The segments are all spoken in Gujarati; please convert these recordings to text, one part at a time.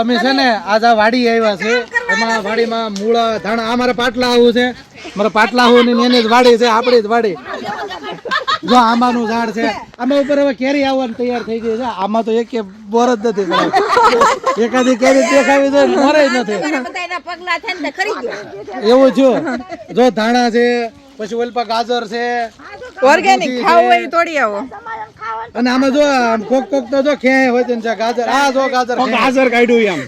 અમે છે ને આજ આ વાડી આવ્યા છે એમાં વાડીમાં મૂળા ધાણા આ મારે પાટલા આવું છે. મારે પાટલા આવું ની એની જ વાડી છે આપણી જ વાડી. જો આંબાનું ઝાડ છે. આમાં ઉપર હવે કેરી આવવાની તૈયાર થઈ ગઈ છે. આમાં તો એક બોર જ નથી એકાદી કેરી દેખાવી તો મરે જ નથી. એવું જો જો ધાણા છે પછી ઓલપા ગાજર છે. ઓર્ગેનિક ખાવું હોય તોડી આવો. અને આમાં જો આમ કોક કોક તો જો ક્યાંય હોય છે ગાજર. આ જો ગાજર છે. ગાજર કાઢ્યું એમ.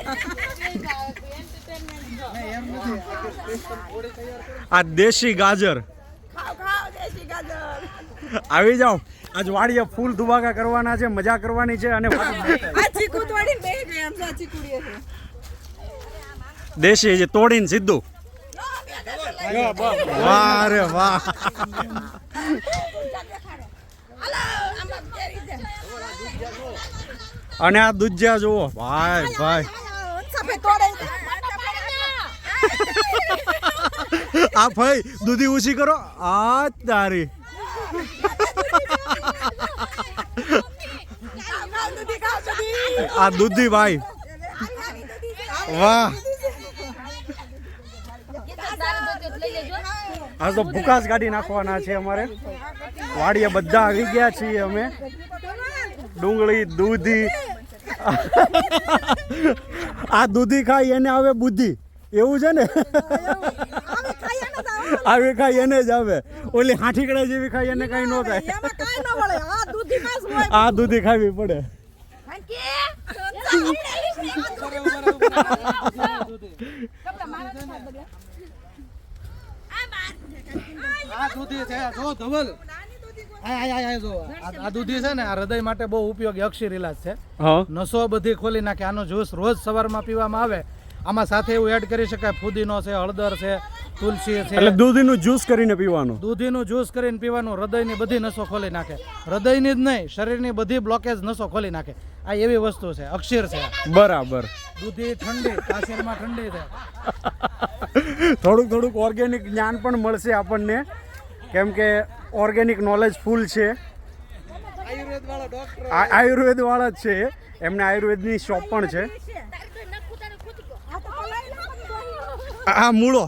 આ દેશી ગાજર. આવી જાઓ. આજ વાડીએ ફૂલ ધુબાકા કરવાના છે મજા કરવાની છે અને છે. દેશી જે તોડીને સીધું. વાહ રે વાહ. અને આ દુધિયા જુઓ. ભાઈ ભાઈ. આ ભાઈ દૂધી ઊંચી કરો. આ તારી. આ દૂધી ભાઈ. વાહ. આ તો ભૂકાસ કાઢી નાખવાના છે અમારે. વાડીએ બધા આવી ગયા છીએ અમે. ડુંગળી દૂધી આ દૂધી ખાઈ એને આવે બુદ્ધિ. એવું છે ને? આવી ખાઈ એને જ આવે. ઓલી હાઠીકડા જેવી ખાઈ એને કઈ ન થાય. કાંઈ ન વળે. આ દૂધીમાં જ હોય. આ દૂધી ખાવી પડે. આ દૂધી છે જો ધવલ. આ દૂધી છે ને આ હૃદય માટે બહુ ઉપયોગી અક્ષર ઇલાજ છે. નસો બધી ખોલી નાખે આનો જ્યુસ રોજ સવારમાં પીવામાં આવે. આમાં સાથે એવું એડ કરી શકાય ફુદીનો છે હળદર છે તુલસી છે. એટલે દૂધીનું જ્યુસ કરીને પીવાનું? દૂધીનું જ્યુસ કરીને પીવાનું હૃદયની બધી નસો ખોલી નાખે. હૃદયની જ નહીં શરીરની બધી બ્લોકેજ નસો ખોલી નાખે. આ એવી વસ્તુ છે અક્ષીર છે. બરાબર. દૂધી ઠંડી કાશીરમાં ઠંડી છે. થોડુંક થોડુંક ઓર્ગેનિક જ્ઞાન પણ મળશે આપણને. કેમ કે ઓર્ગેનિક નોલેજ ફૂલ છે. આયુર્વેદ વાળા જ છે એમને આયુર્વેદની શોપ પણ છે. આ મૂળો.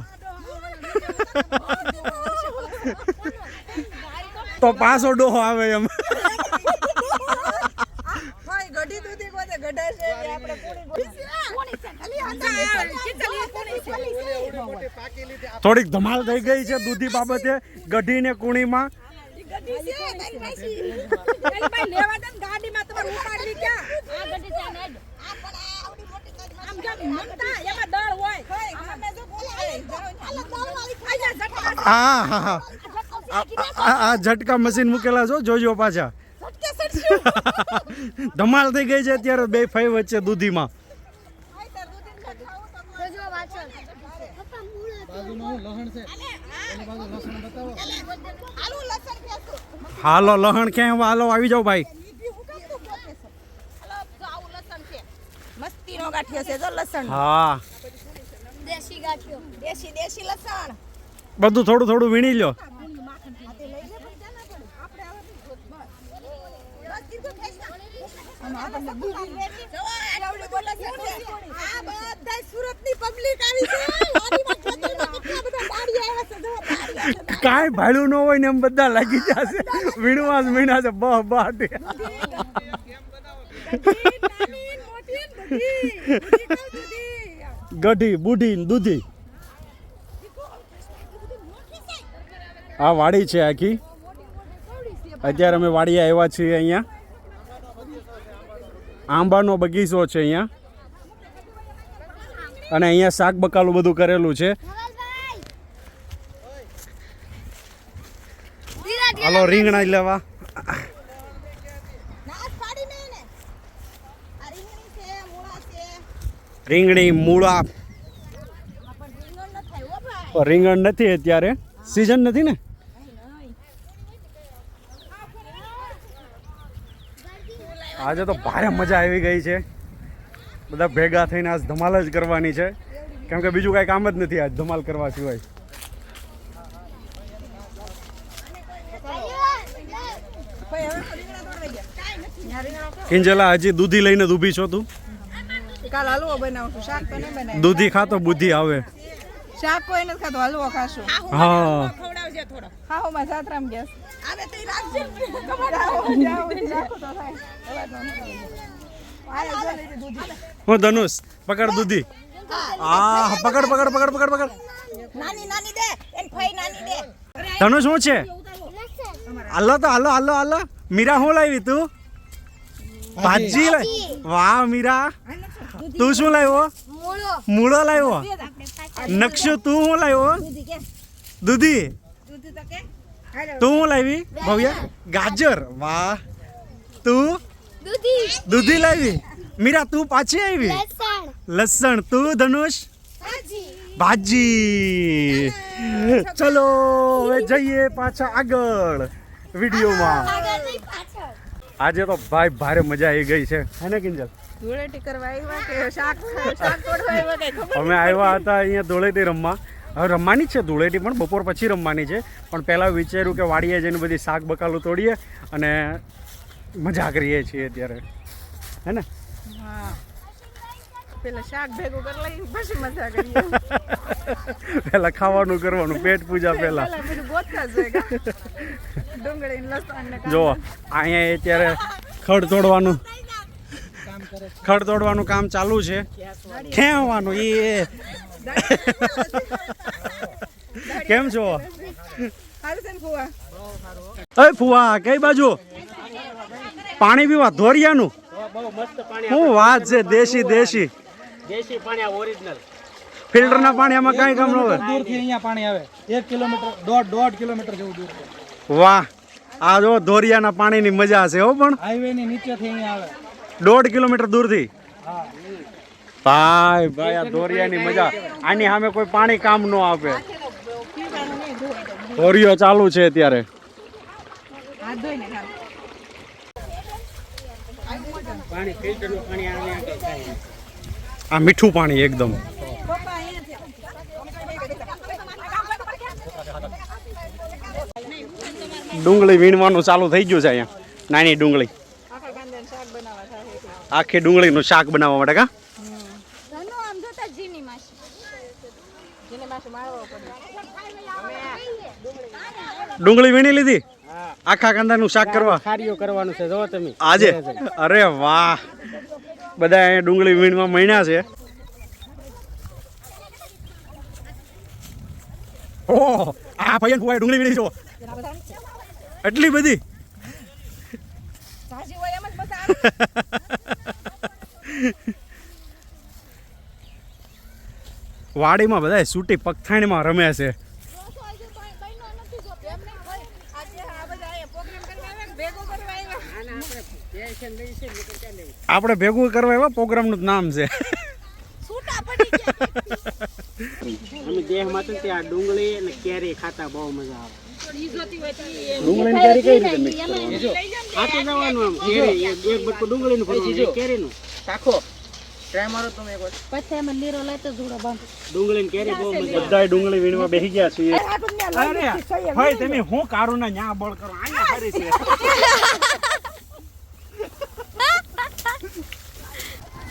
તો પાસો ડોહો આવે એમ ભાઈ ગઢી દૂધી કોને ગઢાય છે કે આપણે કોણી થોડીક ધમાલ થઈ ગઈ છે દૂધી બાબતે. ગઢીને કુણીમાં. લેવા ને આ હા હા આ ઝટકા મશીન મૂકેલા છો? જોજો પાછા. ધમાલ થઈ ગઈ છે અત્યારે બે ફાઈ વચ્ચે દૂધીમાં. બાજુમાં છે? એની બાજુ લસણ બતાવો. હાલો લહણ ક્યાંય હાલો આવી જાઓ ભાઈ. મસ્તી ગાંઠિયો છે જો લસણ હા દેશી ગાંઠિયો દેશી દેશી લસણ બધું થોડું થોડું વીણી લો કાંઈ ભાડું ન હોય ને એમ બધા લાગી જશે. વીણવા જ વીણા છે, બહ બાટ ગઢી, બુઢી દૂધી. આ વાડી છે આખી. અત્યારે અમે વાડીએ આવ્યા છીએ અહીંયા. આંબાનો બગીચો છે અહીંયા. અને અહીંયા શાક બકાલું બધું કરેલું છે. હાલો રીંગણા લેવા. રીંગણી મૂળા રીંગણ નથી અત્યારે. સિઝન નથી ને? આજે તો ભારે મજા આવી ગઈ છે. બધા ભેગા થઈને આજ ધમાલ જ કરવાની છે. કેમ કે બીજું કાંઈ કામ જ નથી આજ ધમાલ કરવા સિવાય. કિંજલા હજી દૂધી લઈને દૂભી ઊભી છો તું? કાલ હલવો બનાવશું શાક તો નહીં બનાવ્યું. દૂધી ખાતો બુદ્ધિ આવે. શાક કોઈ નથી ખાતો હલવો ખાશું. હા. ખવડાવજે થોડો હા હું સાતરામ ગેસ તો રાખજે. ધનુષ પકડ દૂધી. આ પકડ પકડ પકડ પકડ પકડ. નાની નાની દે એન ફઈ નાની દે. ધનુષ શું છે? હાલો તો હાલો હાલો હાલો. મીરા શું લાવી તું? ભાજી લાવી વાહ મીરા. તું શું લાવ્યો મૂળો. લાવ્યો નકશો તું શું લાવ્યો દૂધી તો શું લાવી? ભવ્ય. ગાજર. વાહ. તું? દૂધી. લાવી? મીરા તું પાછી આવી? લસણ. તું ધનુષ? ભાજી. ચલો હવે જઈએ પાછા આગળ વિડીયોમાં. આજે તો ભાઈ ભારે મજા આવી ગઈ છે. હે ને કિંજલ? અમે આવ્યા હતા અહીંયા ધૂળેટી રમવા. હવે રમવાની જ છે ધૂળેટી પણ બપોર પછી રમવાની છે. પણ પહેલાં વિચાર્યું કે વાડીએ જઈને બધી શાક બકાલો તોડીએ અને મજા કરીએ છીએ અત્યારે. હે ને? હા. પેલા શાક ભેગું કરી લઈ પછી મજા કરીએ. પહેલાં ખાવાનું કરવાનું પેટ પૂજા પહેલાં પેલા. બધું ગોતતા જ ડુંગળી લસણ ને જો અહીંયા અત્યારે ખડ તોડવાનું. ખડ તોડવાનું કામ ચાલુ છે. ખેવાનું એ. કેમ છો? અરે ફુવા? કઈ બાજુ? પાણી પીવા ધોરિયાનું? શું વાત છે દેશી દેશી. દેશી પાણી આ ઓરિજિનલ ફિલ્ટરના પાણી આમાં કાંઈ કામ ન હોય. દૂરથી અહીંયા પાણી આવે. એક કિલોમીટર દોઢ દોઢ કિલોમીટર જેવું દૂર વાહ. આ જો ધોરિયાના પાણીની મજા છે હો પણ. હાઈવે ની નીચેથી અહીંયા આવે. દોઢ કિલોમીટર દૂરથી. હા. ભાઈ ભાઈ આ ધોરિયાની મજા. આની સામે કોઈ પાણી કામ ન આપે. ધોરિયો ચાલુ છે અત્યારે. પાણી ફિલ્ટરનું પાણી થાય. આ મીઠું પાણી એકદમ. ડુંગળી વીણવાનું ચાલુ થઈ ગયું છે અહીંયા. નાની ડુંગળી. આખા ડુંગળીનું શાક બનાવવા માટે કા? ડુંગળી વીણી લીધી? આખા કાંદાનું શાક કરવા? ખારીઓ કરવાનું છે જો તમે. આજે? અરે વાહ. બધા અહીંયા ડુંગળી વીણમાં મહિના છે. ઓહ આ ભાઈ ભાઈ ડુંગળી વીણી જો. એટલી બધી? વાડીમાં બધા સૂટી પગથાણીમાં રમે છે આજે આ બધા અહીંયા program કરવા આવ્યા ને ભેગું કરવા આવ્યા. આપણે ભેગું કરવા એવા પ્રોગ્રામનું નામ છે. અમે દેહમાં તો ત્યાં ડુંગળી અને કેરી ખાતા બહુ મજા આવે. તમે હું કારું ના ન્યા બળ કરો? અહીંયા ફરી છે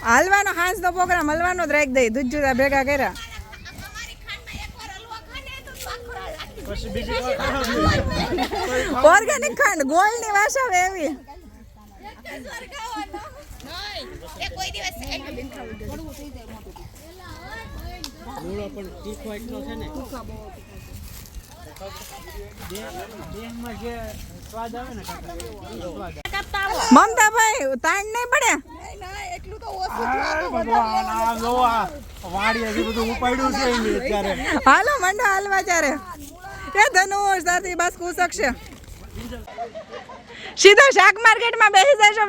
હાલવાનો હાંસનો પ્રોગ્રામ હલવાનો જ રાખી દઈ દૂધ જુદા ભેગા કર્યા. ઓર્ગેનિક ખાંડ ગોળની. વાસ એવી મમતાભાઈ તાણ નહીં તીખો એટલો જે વાડી હજી બધું ઉપાડ્યું છે એની અત્યારે. હાલો મંડા હાલવા ત્યારે એ ધનુષ સાથી બસ છે સીધા શાક માર્કેટમાં બેસી જશો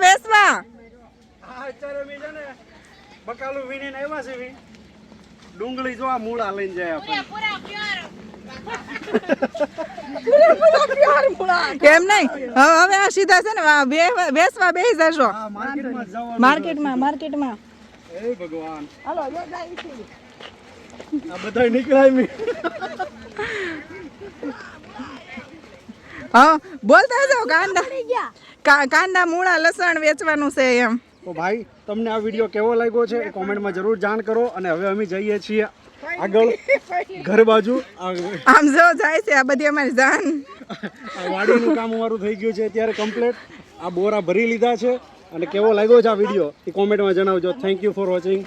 ને બકાલું વીણીને આવ્યા છે ડુંગળી જો આ મૂળા લઈને જાય આપણે. કેમ નહીં? હવે આ સીધા છે ને બેસવા બેસી જશો. માર્કેટમાં માર્કેટમાં હે ભગવાન. હાલો જો જાય છે. આ બધા નીકળાય મી હા બોલતા જાઓ કાંદા કાંદા મૂળા લસણ વેચવાનું છે એમ. તો ભાઈ તમને આ વીડિયો કેવો લાગ્યો છે એ કોમેન્ટમાં જરૂર જાણ કરો અને હવે અમે જઈએ છીએ આગળ ઘર બાજુ. આમ જો જાય છે આ બધી અમારી જાન. વાડીનું કામ અમારું થઈ ગયું છે અત્યારે કમ્પ્લીટ આ બોરા ભરી લીધા છે અને કેવો લાગ્યો છે આ વીડિયો એ કોમેન્ટમાં જણાવજો. Thank you for watching